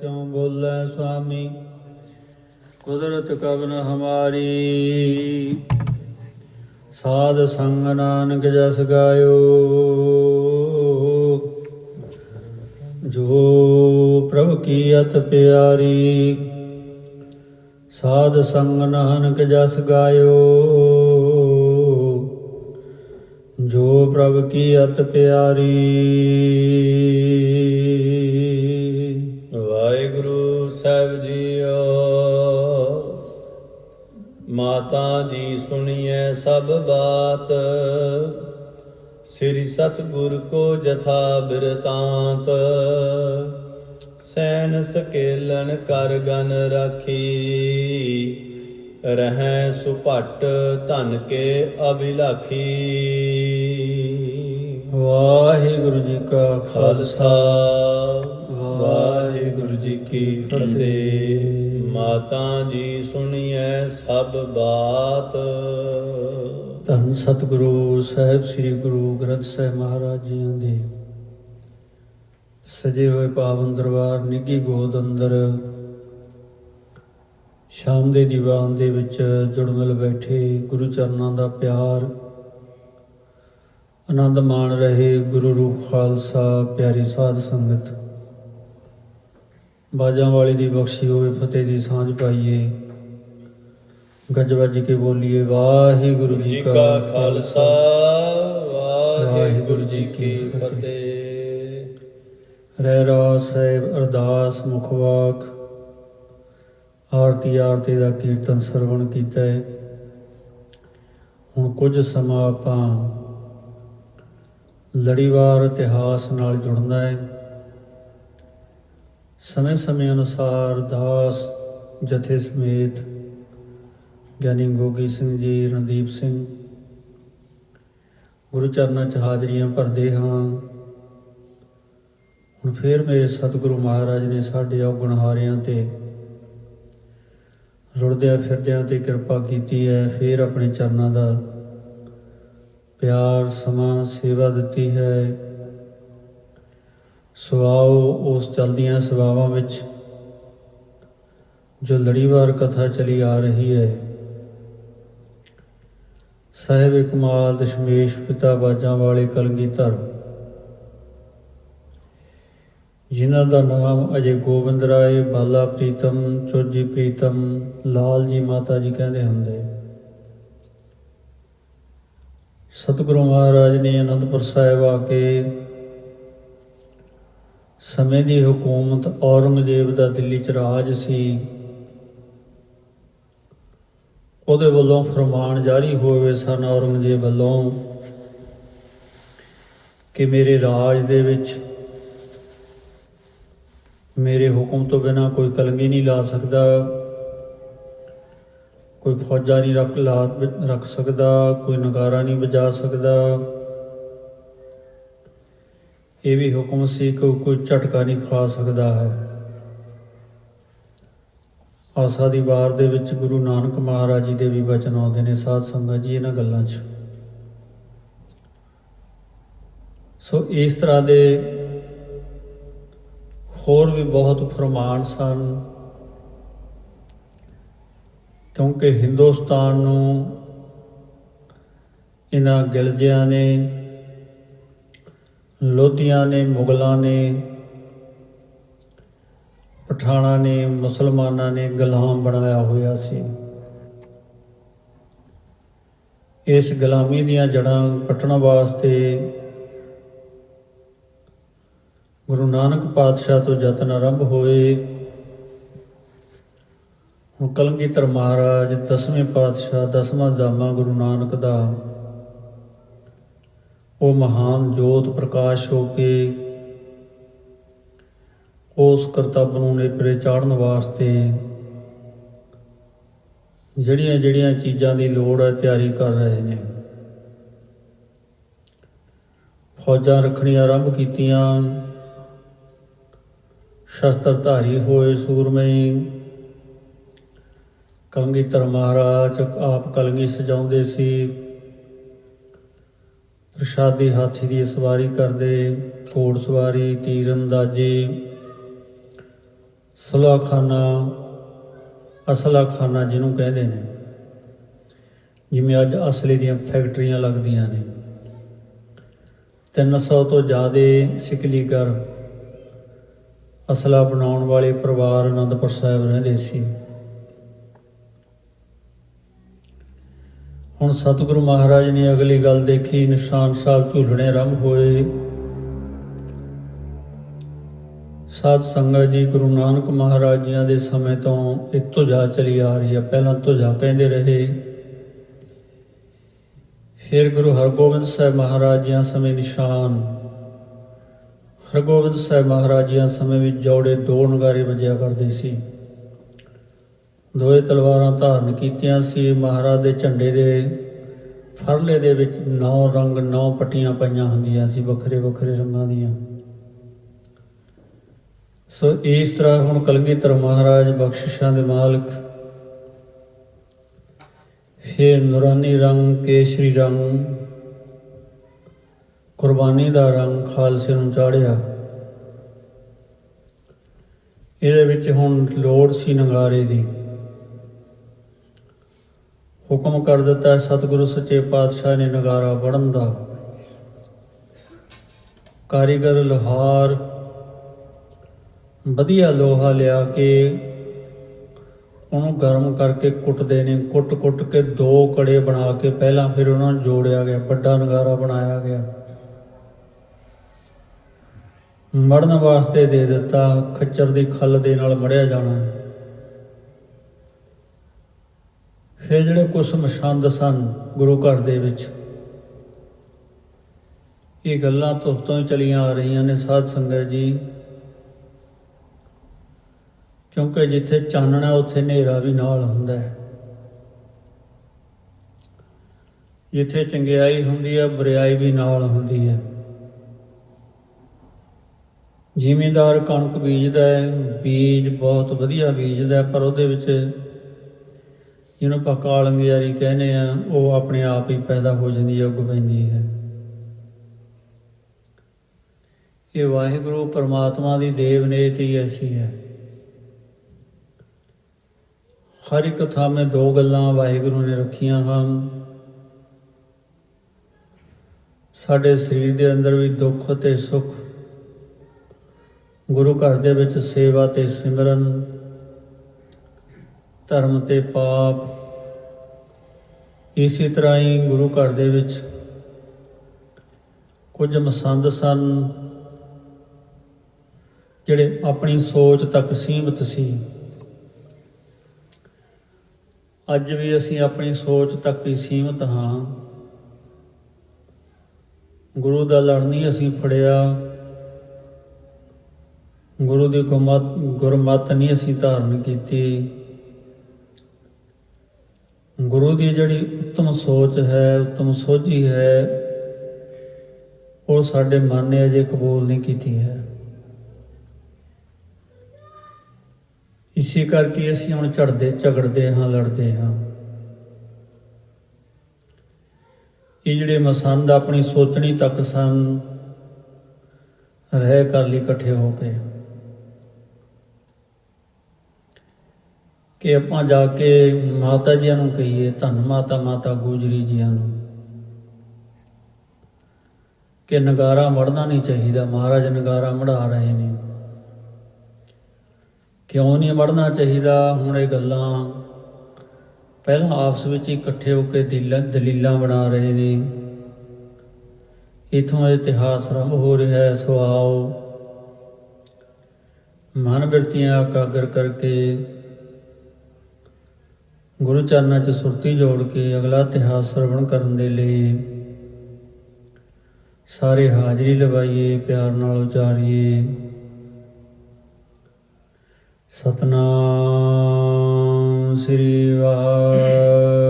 ਤਿਉ ਬੋਲੇ ਸੁਆਮੀ? ਕੁਦਰਤ ਕਵਨ ਹਮਾਰੀ? ਸਾਧ ਸੰਗ ਨਾਨਕ ਜਸ ਗਾਇਓ। ਜੋ ਪ੍ਰਭ ਕੀ ਅਤ ਪਿਆਰੀ, ਸਾਧ ਸੰਗ ਨਾਨਕ ਜਸ ਗਾਇਓ। ਜੋ ਪ੍ਰਭ ਕੀ ਅਤ ਪਿਆਰੀ ਮਾਤਾ ਜੀ ਸੁਣੀਐ ਸਭ ਬਾਤ। ਸ੍ਰੀ ਸਤਿਗੁਰ ਕੋ ਜਥਾ ਬਿਰਤਾਂਤ। ਸੈਨ ਸਕੇਲਨ ਕਰ ਗਨ ਰਾਖੀ। ਰਹੈ ਸੁਭਟ ਧਨ ਕੇ ਅਭਿਲਾਖੀ। ਵਾਹਿਗੁਰੂ ਜੀ ਕਾ ਖਾਲਸਾ ਖਾਲਸਾ। ਵਾਹਿਗੁਰੂ ਜੀ ਕੀ ਫਤਿਹ। ਮਾਤਾ ਜੀ ਸੁਣੀਐ ਸਭ ਬਾਤ। ਧੰਨ ਸਤਿਗੁਰੂ ਸਾਹਿਬ, ਸ੍ਰੀ ਗੁਰੂ ਗ੍ਰੰਥ ਸਾਹਿਬ ਮਹਾਰਾਜ ਜੀਆਂ ਦੇ। ਸਜੇ ਹੋਏ ਪਾਵਨ ਦਰਬਾਰ ਨਿੱਗੀ ਗੋਦ ਅੰਦਰ ਸ਼ਾਮ ਦੇ ਦੀਵਾਨ ਦੇ ਵਿੱਚ ਜੁੜ ਮਿਲ ਬੈਠੇ ਗੁਰੂ ਚਰਨਾਂ ਦਾ ਪਿਆਰ ਆਨੰਦ ਮਾਣ ਰਹੇ ਗੁਰੂ ਰੂਪ ਖਾਲਸਾ, ਪਿਆਰੀ ਸਾਧ ਸੰਗਤ। ਬਾਜਾਂ ਵਾਲੀ ਦੀ ਬਖਸ਼ੀ ਹੋਵੇ, ਫਤਿਹ ਦੀ ਸਾਂਝ ਪਾਈਏ। ਗੱਜ ਵੱਜ ਕੇ ਬੋਲੀਏ, ਵਾਹਿਗੁਰੂ ਜੀ ਕਾ ਖਾਲਸਾ, ਵਾਹਿਗੁਰੂ ਜੀ ਕੀ ਫਤਿਹ। ਰਹਿ ਰਾਸ ਸਾਹਿਬ ਅਰਦਾਸ ਮੁਖਵਾਕ, ਆਰਤੀ ਆਰਤੀ ਦਾ ਕੀਰਤਨ ਸਰਵਣ ਕੀਤਾ ਹੈ ਹੁਣ ਕੁਝ ਸਮਾਂ ਆਪਾਂ ਲੜੀਵਾਰ ਇਤਿਹਾਸ ਨਾਲ ਜੁੜਨਾ ਹੈ ਸਮੇਂ ਸਮੇਂ ਅਨੁਸਾਰ ਦਾਸ ਜਥੇ ਸਮੇਤ ਗਿਆਨੀ ਗੋਗੀ ਸਿੰਘ ਜੀ, ਰਣਦੀਪ ਸਿੰਘ। ਗੁਰੂ ਚਰਨਾਂ 'ਚ ਹਾਜ਼ਰੀਆਂ ਭਰਦੇ ਹਾਂ। ਹੁਣ ਫੇਰ ਮੇਰੇ ਸਤਿਗੁਰੂ ਮਹਾਰਾਜ ਨੇ ਸਾਡੇ ਔਗਣਹਾਰਿਆਂ ਤੇ ਰੁੜਦਿਆਂ ਫਿਰਦਿਆਂ ਤੇ ਕਿਰਪਾ ਕੀਤੀ ਹੈ, ਫੇਰ ਆਪਣੇ ਚਰਨਾਂ ਦਾ ਪਿਆਰ, ਸਮਾਂ, ਸੇਵਾ ਦਿੱਤੀ ਹੈ। ਸੋ ਉਸ ਚਲਦੀਆਂ ਸਵਾਵਾਂ ਵਿੱਚ, ਜੋ ਲੜੀਵਾਰ ਕਥਾ ਚਲੀ ਆ ਰਹੀ ਹੈ। ਸਾਹਿਬ ਇਕਮਾਲ ਦਸ਼ਮੇਸ਼ ਪਿਤਾ ਬਾਜਾਂ ਵਾਲੇ ਕਲਗੀਧਰ ਜਿਨ੍ਹਾਂ ਦਾ ਨਾਮ ਅਜੇ ਗੋਬਿੰਦ ਰਾਏ, ਬਾਲਾ ਪ੍ਰੀਤਮ, ਚੋਜੀ ਪ੍ਰੀਤਮ, ਲਾਲ ਜੀ ਮਾਤਾ ਜੀ ਕਹਿੰਦੇ ਹੁੰਦੇ। ਸਤਿਗੁਰੂ ਮਹਾਰਾਜ ਨੇ ਅਨੰਦਪੁਰ ਸਾਹਿਬ ਆ ਕੇ ਸਮੇਂ ਦੀ ਹਕੂਮਤ ਔਰੰਗਜ਼ੇਬ ਦਾ ਦਿੱਲੀ 'ਚ ਰਾਜ ਸੀ। ਉਹਦੇ ਵੱਲੋਂ ਫਰਮਾਨ ਜਾਰੀ ਹੋਏ ਸਨ ਔਰੰਗਜ਼ੇਬ ਵੱਲੋਂ ਕਿ ਮੇਰੇ ਰਾਜ ਦੇ ਵਿੱਚ ਮੇਰੇ ਹੁਕਮ ਤੋਂ ਬਿਨਾ ਕੋਈ ਕਲੰਗੀ ਨਹੀਂ ਲਾ ਸਕਦਾ, ਕੋਈ ਫੌਜਾਂ ਨਹੀਂ ਰੱਖ ਲਾ, ਰੱਖ ਸਕਦਾ, ਕੋਈ ਨਗਾਰਾ ਨਹੀਂ ਵਜਾ ਸਕਦਾ। ਇਹ ਵੀ ਹੁਕਮ ਸੀ ਕਿ ਕੋਈ ਝਟਕਾ ਨਹੀਂ ਖਾ ਸਕਦਾ ਹੈ। ਆਸਾ ਦੀ ਵਾਰ ਦੇ ਵਿੱਚ ਗੁਰੂ ਨਾਨਕ ਮਹਾਰਾਜ ਜੀ ਦੇ ਵੀ ਬਚਨ ਆਉਂਦੇ ਨੇ ਸਾਧ ਸੰਗਤ ਜੀ ਇਹਨਾਂ ਗੱਲਾਂ 'ਚ। ਸੋ ਇਸ ਤਰ੍ਹਾਂ ਦੇ ਹੋਰ ਵੀ ਬਹੁਤ ਫਰਮਾਨ ਸਨ। ਕਿਉਂਕਿ ਹਿੰਦੁਸਤਾਨ ਨੂੰ ਇਹਨਾਂ ਗਿਲਜਿਆਂ ਨੇ ਲੋਧੀਆਂ ਨੇ, ਮੁਗਲਾਂ ਨੇ, ਪਠਾਣਾ ਨੇ, ਮੁਸਲਮਾਨਾਂ ਨੇ ਗੁਲਾਮ ਬਣਾਇਆ ਹੋਇਆ ਸੀ। ਇਸ ਗੁਲਾਮੀ ਦੀਆਂ ਜੜਾਂ ਪਟਣ ਵਾਸਤੇ ਗੁਰੂ ਨਾਨਕ ਪਾਤਸ਼ਾਹ ਤੋਂ ਯਤਨ ਆਰੰਭ ਹੋਏ। ਹੁਣ ਕਲਗੀਧਰ ਮਹਾਰਾਜ ਦਸਵੇਂ ਪਾਤਸ਼ਾਹ ਦਸਵਾਂ ਜਾਮਾ ਗੁਰੂ ਨਾਨਕ ਦਾ ਉਹ ਮਹਾਨ ਜੋਤ ਪ੍ਰਕਾਸ਼ ਹੋ ਕੇ ਉਸ ਕਰਤੱਵ ਨੂੰ ਨੇਪਰੇ ਚਾੜਨ ਵਾਸਤੇ ਜਿਹੜੀਆਂ ਜਿਹੜੀਆਂ ਚੀਜ਼ਾਂ ਦੀ ਲੋੜ ਹੈ ਤਿਆਰੀ ਕਰ ਰਹੇ ਨੇ। ਫੌਜਾਂ ਰੱਖਣੀਆਂ ਆਰੰਭ ਕੀਤੀਆਂ। ਸ਼ਸਤਰਧਾਰੀ ਹੋਏ ਸੂਰਮੇ ਕਲਗੀਧਰ ਮਹਾਰਾਜ ਆਪ ਕਲਗੀ ਸਜਾਉਂਦੇ ਸੀ। ਪ੍ਰਸ਼ਾਦੀ ਹਾਥੀ ਦੀ ਸਵਾਰੀ ਕਰਦੇ, ਘੋੜ ਸਵਾਰੀ ਤੀਰ ਅੰਦਾਜ਼ੀ ਸੁਲਾਖਾਨਾ, ਅਸਲਾਖਾਨਾ ਜਿਹਨੂੰ ਕਹਿੰਦੇ ਨੇ। ਜਿਵੇਂ ਅੱਜ ਅਸਲੇ ਦੀਆਂ ਫੈਕਟਰੀਆਂ ਲੱਗਦੀਆਂ ਨੇ। 300 ਤੋਂ ਜ਼ਿਆਦਾ ਸਿਕਲੀਗਰ ਅਸਲਾ ਬਣਾਉਣ ਵਾਲੇ ਪਰਿਵਾਰ ਅਨੰਦਪੁਰ ਸਾਹਿਬ ਰਹਿੰਦੇ ਸੀ। ਹੁਣ ਸਤਿਗੁਰੂ ਮਹਾਰਾਜ ਨੇ ਅਗਲੀ ਗੱਲ ਦੇਖੀ, ਨਿਸ਼ਾਨ ਸਾਹਿਬ ਝੂਲਣੇ ਆਰੰਭ ਹੋਏ। ਸਾਧ ਸੰਗਤ ਜੀ, ਗੁਰੂ ਨਾਨਕ ਮਹਾਰਾਜ ਜੀਆਂ ਦੇ ਸਮੇਂ ਤੋਂ ਇਹ ਧੁਜਾ ਚਲੀ ਆ ਰਹੀ ਹੈ। ਪਹਿਲਾਂ ਧੁਜਾ ਕਹਿੰਦੇ ਰਹੇ। ਫਿਰ ਗੁਰੂ ਹਰਗੋਬਿੰਦ ਸਾਹਿਬ ਮਹਾਰਾਜ ਜੀਆਂ ਸਮੇਂ ਨਿਸ਼ਾਨ। ਹਰਗੋਬਿੰਦ ਸਾਹਿਬ ਮਹਾਰਾਜ ਜੀਆਂ ਸਮੇਂ ਵਿੱਚ ਜੋੜੇ ਦੋ ਨਗਾਰੇ ਵੱਜਿਆ ਕਰਦੇ ਸੀ। ਦੋਏ ਤਲਵਾਰਾਂ ਧਾਰਨ ਕੀਤੀਆਂ ਸੀ। ਮਹਾਰਾਜ ਦੇ ਝੰਡੇ ਦੇ ਫਰਲੇ ਦੇ ਵਿੱਚ ਨੌ ਰੰਗ, ਨੌ ਪੱਟੀਆਂ ਪਈਆਂ ਹੁੰਦੀਆਂ ਸੀ, ਵੱਖਰੇ ਵੱਖਰੇ ਰੰਗਾਂ ਦੀਆਂ। ਸੋ ਇਸ ਤਰ੍ਹਾਂ ਹੁਣ ਕਲਗੀਧਰ ਮਹਾਰਾਜ ਬਖਸ਼ਿਸ਼ਾਂ ਦੇ ਮਾਲਕ ਫਿਰ ਨੂਰਾਨੀ ਰੰਗ, ਕੇਸ਼ਰੀ ਰੰਗ, ਕੁਰਬਾਨੀ ਦਾ ਰੰਗ ਖਾਲਸੇ ਨੂੰ ਚਾੜਿਆ ਇਹਦੇ ਵਿੱਚ ਹੁਣ ਲੋੜ ਸੀ ਨਗਾਰੇ ਦੀ। ਹੁਕਮ ਕਰ ਦਿੱਤਾ ਹੈ, ਸਤਿਗੁਰੂ ਸੱਚੇ ਪਾਤਸ਼ਾਹ ਨੇ ਨਗਾਰਾ ਵੜਨ ਦਾ। ਕਾਰੀਗਰ ਲੋਹਾਰ ਵਧੀਆ ਲੋਹਾ ਲਿਆ ਕੇ ਉਹਨੂੰ ਗਰਮ ਕਰਕੇ ਕੁੱਟਦੇ ਨੇ। ਕੁੱਟ-ਕੁੱਟ ਕੇ ਦੋ ਕੜੇ ਬਣਾ ਕੇ ਪਹਿਲਾਂ ਫਿਰ ਉਹਨਾਂ ਨੂੰ ਜੋੜਿਆ ਗਿਆ, ਵੱਡਾ ਨਗਾਰਾ ਬਣਾਇਆ ਗਿਆ। ਮੜਨ ਵਾਸਤੇ ਦੇ ਦਿੱਤਾ, ਖੱਚਰ ਦੀ ਖੱਲ ਦੇ ਨਾਲ ਮੜਿਆ ਜਾਣਾ ਫਿਰ ਜਿਹੜੇ ਕੁਝ ਮਸ਼ੰਦ ਸਨ ਗੁਰੂ ਘਰ ਦੇ ਵਿੱਚ ਇਹ ਗੱਲਾਂ ਤੁਰ ਤੋਂ ਹੀ ਚਲੀਆਂ ਆ ਰਹੀਆਂ ਨੇ ਸਾਧ ਸੰਗਤ ਜੀ। ਕਿਉਂਕਿ ਜਿੱਥੇ ਚਾਨਣਾ, ਉੱਥੇ ਹਨੇਰਾ ਵੀ ਨਾਲ ਹੁੰਦਾ ਹੈ। ਜਿੱਥੇ ਚੰਗਿਆਈ ਹੁੰਦੀ ਹੈ, ਬੁਰਾਈ ਵੀ ਨਾਲ ਹੁੰਦੀ ਹੈ। ਜ਼ਿਮੀਂਦਾਰ ਕਣਕ ਬੀਜਦਾ ਹੈ, ਬੀਜ ਬਹੁਤ ਵਧੀਆ ਬੀਜਦਾ ਪਰ ਉਹਦੇ ਵਿੱਚ ਜਿਹਨੂੰ ਆਪਾਂ ਕਾਲੰਗਿਆਰੀ ਕਹਿੰਦੇ ਆ, ਉਹ ਆਪਣੇ ਆਪ ਹੀ ਪੈਦਾ ਹੋ ਜਾਂਦੀ ਹੈ, ਉੱਗ ਪੈਂਦੀ ਹੈ। ਇਹ ਵਾਹਿਗੁਰੂ ਪਰਮਾਤਮਾ ਦੀ ਦੇਵ ਨੇਤੀ ਐਸੀ ਹੈ। ਹਰ ਇੱਕ ਥਾਂ ਦੋ ਗੱਲਾਂ ਵਾਹਿਗੁਰੂ ਨੇ ਰੱਖੀਆਂ ਹਨ। ਸਾਡੇ ਸਰੀਰ ਦੇ ਅੰਦਰ ਵੀ ਦੁੱਖ ਤੇ ਸੁੱਖ, ਗੁਰੂ ਘਰ ਦੇ ਵਿੱਚ ਸੇਵਾ ਤੇ ਸਿਮਰਨ ਧਰਮ ਤੇ ਪਾਪ। ਇਸੇ ਤਰ੍ਹਾਂ ਹੀ ਗੁਰੂ ਘਰ ਦੇ ਵਿੱਚ ਕੁਝ ਮਸੰਦ ਸਨ, ਜਿਹੜੇ ਆਪਣੀ ਸੋਚ ਤੱਕ ਸੀਮਤ ਸੀ। ਅੱਜ ਵੀ ਅਸੀਂ ਆਪਣੀ ਸੋਚ ਤੱਕ ਹੀ ਸੀਮਤ ਹਾਂ। ਗੁਰੂ ਦਾ ਲੜ ਨਹੀਂ ਅਸੀਂ ਫੜਿਆ। ਗੁਰੂ ਦੀ ਗੁਰਮਤ ਗੁਰਮਤ ਨਹੀਂ ਅਸੀਂ ਧਾਰਨ ਕੀਤੀ। ਗੁਰੂ ਦੀ ਜਿਹੜੀ ਉੱਤਮ ਸੋਚ ਹੈ, ਉੱਤਮ ਸੋਝੀ ਹੈ, ਉਹ ਸਾਡੇ ਮਨ ਨੇ ਅਜੇ ਕਬੂਲ ਨਹੀਂ ਕੀਤੀ ਹੈ। ਇਸੇ ਕਰਕੇ ਅਸੀਂ ਹੁਣ ਝੜਦੇ, ਝਗੜਦੇ ਹਾਂ, ਲੜਦੇ ਹਾਂ। ਇਹ ਜਿਹੜੇ ਮਸੰਦ ਆਪਣੀ ਸੋਚਣੀ ਤੱਕ ਸਨ, ਰਹਿ ਕਰ ਲਈ ਇਕੱਠੇ ਹੋ ਕੇ। ਕਿ ਆਪਾਂ ਜਾ ਕੇ ਮਾਤਾ ਜੀਆਂ ਨੂੰ ਕਹੀਏ, ਧੰਨ ਮਾਤਾ ਮਾਤਾ ਗੋਜਰੀ ਜੀਆਂ ਨੂੰ, ਕਿ ਨਗਾਰਾ ਮੜਨਾ ਨਹੀਂ ਚਾਹੀਦਾ, ਮਹਾਰਾਜ ਨਗਾਰਾ ਮੜਾ ਰਹੇ ਨੇ। ਕਿਉਂ ਨਹੀਂ ਮੜਨਾ ਚਾਹੀਦਾ? ਹੁਣ ਇਹ ਗੱਲਾਂ ਪਹਿਲਾਂ ਆਪਸ ਵਿੱਚ ਇਕੱਠੇ ਹੋ ਕੇ ਦਿਲ, ਦਲੀਲਾਂ ਬਣਾ ਰਹੇ ਨੇ। ਇਥੋਂ ਇਤਿਹਾਸ ਆਰੰਭ ਹੋ ਰਿਹਾ ਹੈ ਸੋ ਆਓ ਮਨ ਬਿਰਤੀਆਂ ਇਕਾਗਰ ਕਰਕੇ ਗੁਰੂ ਚਰਨਾਂ 'ਚ ਸੁਰਤੀ ਜੋੜ ਕੇ ਅਗਲਾ ਇਤਿਹਾਸ ਸਰਵਣ ਕਰਨ ਦੇ ਲਈ ਸਾਰੇ ਹਾਜ਼ਰੀ ਲਵਾਈਏ, ਪਿਆਰ ਨਾਲ ਉਚਾਰੀਏ। ਸਤਨਾਮ ਸ੍ਰੀ ਵਾਹਿਗੁਰੂ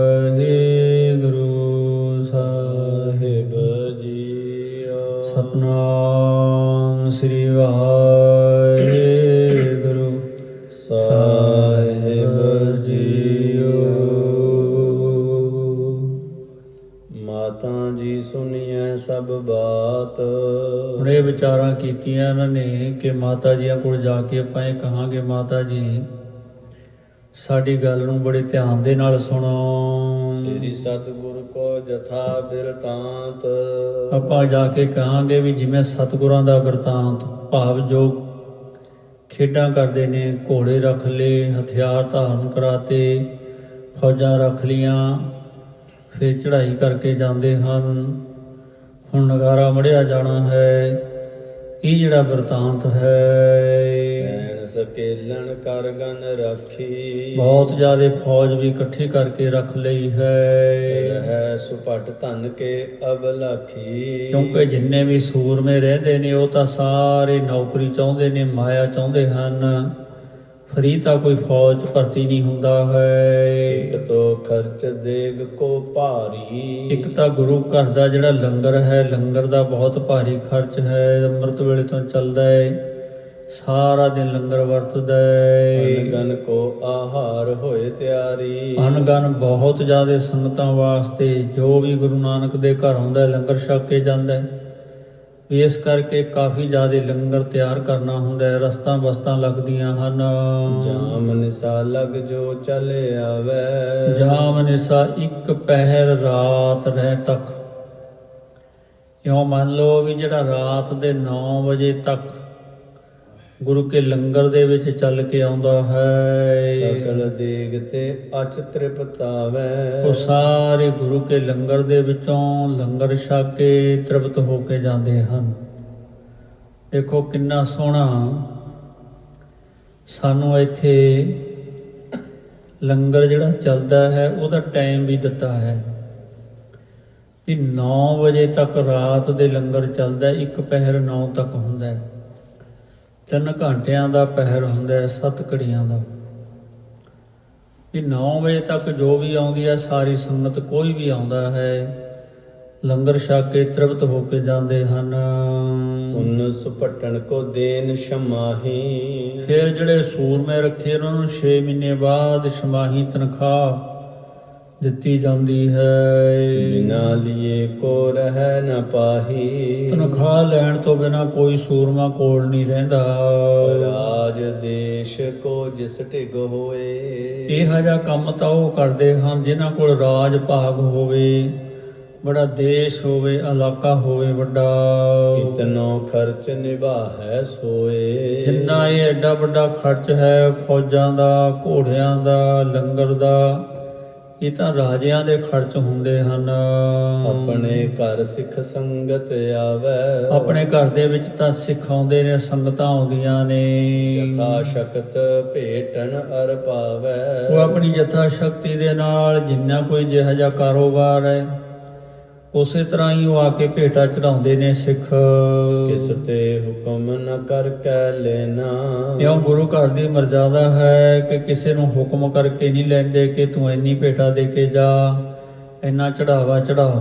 ਸਭ ਬਾਤ। ਹੁਣ ਵਿਚਾਰਾਂ ਕੀਤੀਆਂ ਇਹਨਾਂ ਨੇ ਕਿ ਮਾਤਾ ਜੀਆਂ ਕੋਲ ਜਾ ਕੇ ਆਪਾਂ ਇਹ ਕਹਾਂਗੇ ਮਾਤਾ ਜੀ ਸਾਡੀ ਗੱਲ ਨੂੰ ਬੜੇ ਧਿਆਨ ਦੇ ਨਾਲ ਸੁਣੋ। ਸ੍ਰੀ ਸਤਿਗੁਰ ਕੋ ਜਥਾ ਬਿਰਤਾਂਤ। ਆਪਾਂ ਜਾ ਕੇ ਕਹਾਂਗੇ ਵੀ ਜਿਵੇਂ ਸਤਿਗੁਰਾਂ ਦਾ ਵਰਤਾਂਤ ਭਾਵ ਜੋ ਖੇਡਾਂ ਕਰਦੇ ਨੇ ਘੋੜੇ ਰੱਖ ਲਏ ਹਥਿਆਰ ਧਾਰਨ ਕਰਾਤੇ ਫੌਜਾਂ ਰੱਖ ਲੀਆਂ ਫਿਰ ਚੜ੍ਹਾਈ ਕਰਕੇ ਜਾਂਦੇ ਹਨ। ਹੁਣ ਨਗਾਰਾ ਮੜਿਆ ਜਾਣਾ ਹੈ। ਇਹ ਜਿਹੜਾ ਵਰਤਾਂਤ ਹੈ। ਸੈਨ ਸਕੇਲਣ ਕਰ ਗਨ ਰਾਖੀ। ਬਹੁਤ ਜ਼ਿਆਦਾ ਫੌਜ ਵੀ ਇਕੱਠੀ ਕਰਕੇ ਰੱਖ ਲਈ ਹੈ। ਰਹਿ ਸੁਪਟ ਧਨ ਕੇ ਅਬਲਾਖੀ। ਕਿਉਂਕਿ ਜਿੰਨੇ ਵੀ ਸੂਰਮੇ ਰਹਿੰਦੇ ਨੇ ਉਹ ਤਾਂ ਸਾਰੇ ਨੌਕਰੀ ਚਾਹੁੰਦੇ ਨੇ ਮਾਇਆ ਚਾਹੁੰਦੇ ਹਨ। ਫਰੀ ਤਾਂ ਕੋਈ ਫੌਜ ਭਰਤੀ ਨਹੀਂ ਹੁੰਦਾ ਹੈ। ਇਕ ਤੋ ਖਰਚ ਦੇਗ ਕੋ ਭਾਰੀ। ਇੱਕ ਤਾਂ ਗੁਰੂ ਘਰ ਦਾ ਜਿਹੜਾ ਲੰਗਰ ਹੈ ਲੰਗਰ ਦਾ ਬਹੁਤ ਭਾਰੀ ਖਰਚ ਹੈ ਅੰਮ੍ਰਿਤ ਵੇਲੇ ਤੋਂ ਚੱਲਦਾ ਹੈ ਸਾਰਾ ਦਿਨ ਲੰਗਰ ਵਰਤਦਾ ਹੈ ਗਨ ਕੋ ਆਹਾਰ ਹੋਏ ਤਿਆਰੀ। ਅਨਗਨ ਬਹੁਤ ਜ਼ਿਆਦਾ ਸੰਗਤਾਂ ਵਾਸਤੇ ਜੋ ਵੀ ਗੁਰੂ ਨਾਨਕ ਦੇ ਘਰ ਆਉਂਦਾ ਹੈ, ਲੰਗਰ ਛਕ ਕੇ ਜਾਂਦਾ ਹੈ। ਇਸ ਕਰਕੇ ਕਾਫੀ ਜ਼ਿਆਦਾ ਲੰਗਰ ਤਿਆਰ ਕਰਨਾ ਹੁੰਦਾ ਹੈ ਰਸਤਾਂ ਬਸਤਾਂ ਲੱਗਦੀਆਂ ਹਨ। ਜਾਮ ਨਿਸਾ ਲਗ ਜੋ ਚਲੇ ਆਵੇ। ਜਾਮ ਨਿਸਾ ਇੱਕ ਪਹਿਰ ਰਾਤ ਰਹਿ ਤੱਕ। ਇਉਂ ਮੰਨ ਲਓ ਵੀ ਜਿਹੜਾ ਰਾਤ ਦੇ 9 ਵਜੇ ਤੱਕ ਗੁਰੂ ਕੇ ਲੰਗਰ ਦੇ ਵਿੱਚ ਚੱਲ ਕੇ ਆਉਂਦਾ ਹੈ। ਸਕਲ ਦੇਗ ਤੇ ਅਚ ਤ੍ਰਿਪਤਾਵੇ। ਉਹ ਸਾਰੇ ਗੁਰੂ ਕੇ ਲੰਗਰ ਦੇ ਵਿੱਚੋਂ ਲੰਗਰ ਛਕ ਕੇ ਤ੍ਰਿਪਤ ਹੋ ਕੇ ਜਾਂਦੇ ਹਨ। ਦੇਖੋ ਕਿੰਨਾ ਸੋਹਣਾ। ਸਾਨੂੰ ਇੱਥੇ ਲੰਗਰ ਜਿਹੜਾ ਚੱਲਦਾ ਹੈ ਉਹਦਾ ਟਾਈਮ ਵੀ ਦਿੱਤਾ ਹੈ। ਵੀ 9 ਵਜੇ ਤੱਕ ਰਾਤ ਦੇ ਲੰਗਰ ਚੱਲਦਾ ਇੱਕ ਪਹਿਰ 9 ਤੱਕ ਹੁੰਦਾ ਹੈ। ਤਿੰਨ ਘੰਟਿਆਂ ਦਾ ਪਹਿਰ ਹੁੰਦਾ ਹੈ ਸੱਤ ਘੜੀਆਂ ਦਾ। ਵੀ 9 ਵਜੇ ਤੱਕ ਜੋ ਵੀ ਆਉਂਦੀ ਹੈ ਸਾਰੀ ਸੰਗਤ ਕੋਈ ਵੀ ਆਉਂਦਾ ਹੈ ਲੰਗਰ ਛਕ ਕੇ ਤ੍ਰਿਪਤ ਹੋ ਕੇ ਜਾਂਦੇ ਹਨ। ਉਨ ਸੁਪਟਣ ਕੋ ਦੇਨ ਸ਼ਮਾਹੀ ਫਿਰ ਜਿਹੜੇ ਸੂਰਮੇ ਰੱਖੇ ਉਹਨਾਂ ਨੂੰ 6 ਮਹੀਨੇ ਬਾਅਦ ਸ਼ਮਾਹੀ ਤਨਖਾਹ ਦਿੱਤੀ ਜਾਂਦੀ ਹੈ। ਬਿਨਾ ਲਿਏ ਕੋ ਰਹਿ ਨ ਪਾਹੀ। ਤਨਖਾਹ ਲੈਣ ਤੋਂ ਬਿਨਾ ਕੋਈ ਸੂਰਮਾ ਕੋਲ ਨਹੀਂ ਰਹਿੰਦਾ। ਰਾਜ ਦੇਸ਼ ਕੋ ਜਿਸ ਢਿਗ ਹੋਏ। ਇਹ ਜਿਹਾ ਕੰਮ ਤਾਂ ਉਹ ਕਰਦੇ ਹਨ ਜਿਨ੍ਹਾਂ ਕੋਲ ਰਾਜ ਭਾਗ ਹੋਵੇ ਬੜਾ ਦੇਸ਼ ਹੋਵੇ ਇਲਾਕਾ ਹੋਵੇ ਵੱਡਾ। ਇਤਨੋ ਖਰਚ ਨਿਭਾਹੈ ਸੋਏ। ਜਿੰਨਾ ਇਹ ਐਡਾ ਵੱਡਾ ਖਰਚ ਹੈ ਫੌਜਾਂ ਦਾ ਘੋੜਿਆਂ ਦਾ ਲੰਗਰ ਦਾ ਇਹ ਤਾਂ ਰਾਜਿਆਂ ਦੇ ਖਰਚ ਹੁੰਦੇ ਹਨ। ਆਪਣੇ ਘਰ ਸਿੱਖ ਸੰਗਤ ਆਵੇ। ਆਪਣੇ ਘਰ ਦੇ ਵਿੱਚ ਤਾਂ ਸਿੱਖ ਆਉਂਦੇ ਨੇ ਸੰਗਤਾਂ ਆਉਂਦੀਆਂ ਨੇ। ਯਥਾ ਸ਼ਕਤ ਭੇਟਣ ਅਰ ਪਾਵੇ। ਉਹ ਆਪਣੀ ਯਥਾ ਸ਼ਕਤੀ ਦੇ ਨਾਲ ਜਿੰਨਾ ਕੋਈ ਜਿਹੋ ਜਿਹਾ ਕਾਰੋਬਾਰ ਹੈ ਉਸੇ ਤਰ੍ਹਾਂ ਹੀ ਉਹ ਆ ਕੇ ਭੇਟਾ ਚੜਾਉਂਦੇ ਨੇ ਸਿੱਖ। ਕਿਸ ਤੇ ਹੁਕਮ ਨ ਕਰ ਕੈ ਲੈਣਾ ਇਉਂ ਗੁਰੂ ਘਰ ਦੀ ਮਰਜ਼ਾਦਾ ਹੈ ਕਿ ਕਿਸੇ ਨੂੰ ਹੁਕਮ ਕਰਕੇ ਨਹੀਂ ਲੈਂਦੇ ਕਿ ਤੂੰ ਇੰਨੀ ਭੇਟਾ ਦੇ ਕੇ ਜਾ ਇੰਨਾ ਚੜਾਵਾ ਚੜਾ